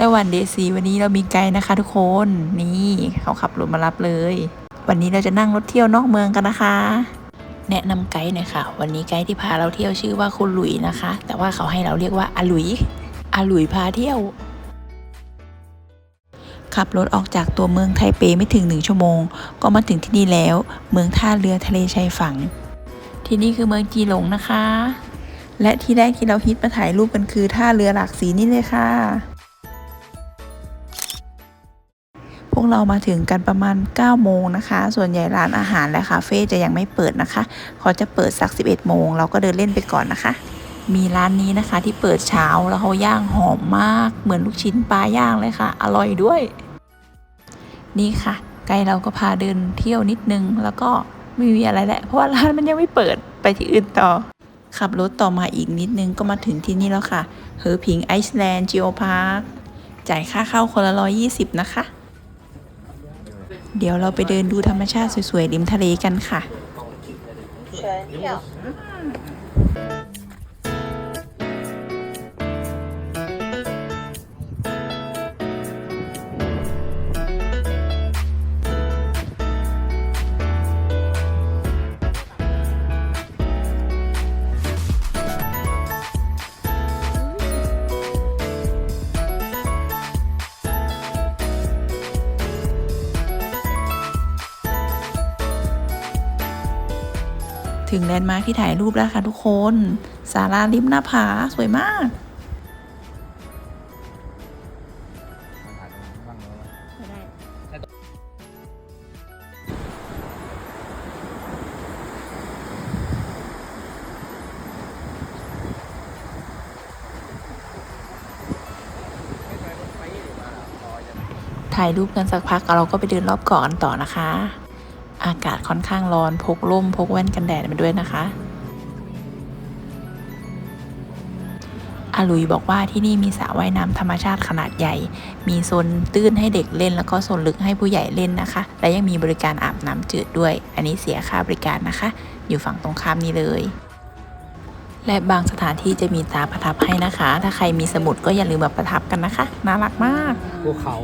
ไต้หวันเดซีวันนี้เรามีไกด์นะคะทุกคนนี่เขาขับรถมารับเลย วันนี้เราจะนั่งรถเที่ยวนอกเมืองกันนะคะ แนะนำไกด์หน่อยค่ะ วันนี้ไกด์ที่พาเราเที่ยวชื่อว่าคุณหลุยนะคะ แต่ว่าเขาให้เราเรียกว่าอาหลุยอาหลุยพาเที่ยวขับรถออกจากตัวเมืองไทเปไม่ถึงหนึ่งชั่วโมง ก็มาถึงที่นี่แล้ว เมืองท่าเรือทะเลชายฝั่ง ที่นี่คือเมืองจีหลงนะคะ และที่แรกที่เราฮิตมาถ่ายรูปกันคือท่าเรือหลากสีนี่เลยค่ะ วกเรามาถึงกันประมาณ 9 โมงนะคะ ส่วนใหญ่ร้านอาหารและคาเฟ่จะยังไม่เปิดนะคะเขาจะเปิดสัก 11 โมง เราก็เดินเล่นไปก่อนนะคะ มีร้านนี้นะคะที่เปิดเช้าแล้วเขาย่างหอมมาก เหมือนลูกชิ้นปลาย่างเลยค่ะ อร่อยด้วย นี่ค่ะ ไกด์เราก็พาเดินเที่ยวนิดนึง แล้วก็ไม่มีอะไรแหละ เพราะว่าร้านมันยังไม่เปิดไปที่อื่นต่อ ขับรถต่อมาอีกนิดนึงก็มาถึงที่นี่แล้วค่ะเฮอพิงไอซ์แลนด์จิโอพาร์คจ่ายค่าเข้าคนละร้อยยี่สิบนะคะ เดี๋ยวเราไปเดินดูธรรมชาติสวยๆริมทะเลกันค่ะ ถึงแลนด์มาร์คที่ถ่ายรูปแล้วค่ะทุกคนศาลาริมหน้าผาสวยมากถ่ายรูปกันสักพักเราก็ไปเดินรอบเกาะกันต่อนะคะ อากาศค่อนข้างร้อนพกร่มพกแว่นกันแดดมาด้วยนะคะอาลุยบอกว่าที่นี่มีสระว่ายน้ำธรรมชาติขนาดใหญ่ มีโซนตื้นให้เด็กเล่น แล้วก็โซนลึกให้ผู้ใหญ่เล่นนะคะ และยังมีบริการอาบน้ำจืดด้วย อันนี้เสียค่าบริการนะคะ อยู่ฝั่งตรงข้ามนี้เลย และบางสถานที่จะมีตาประทับให้นะคะ ถ้าใครมีสมุดก็อย่าลืมมาประทับกันนะคะ น่ารักมาก ภูเขา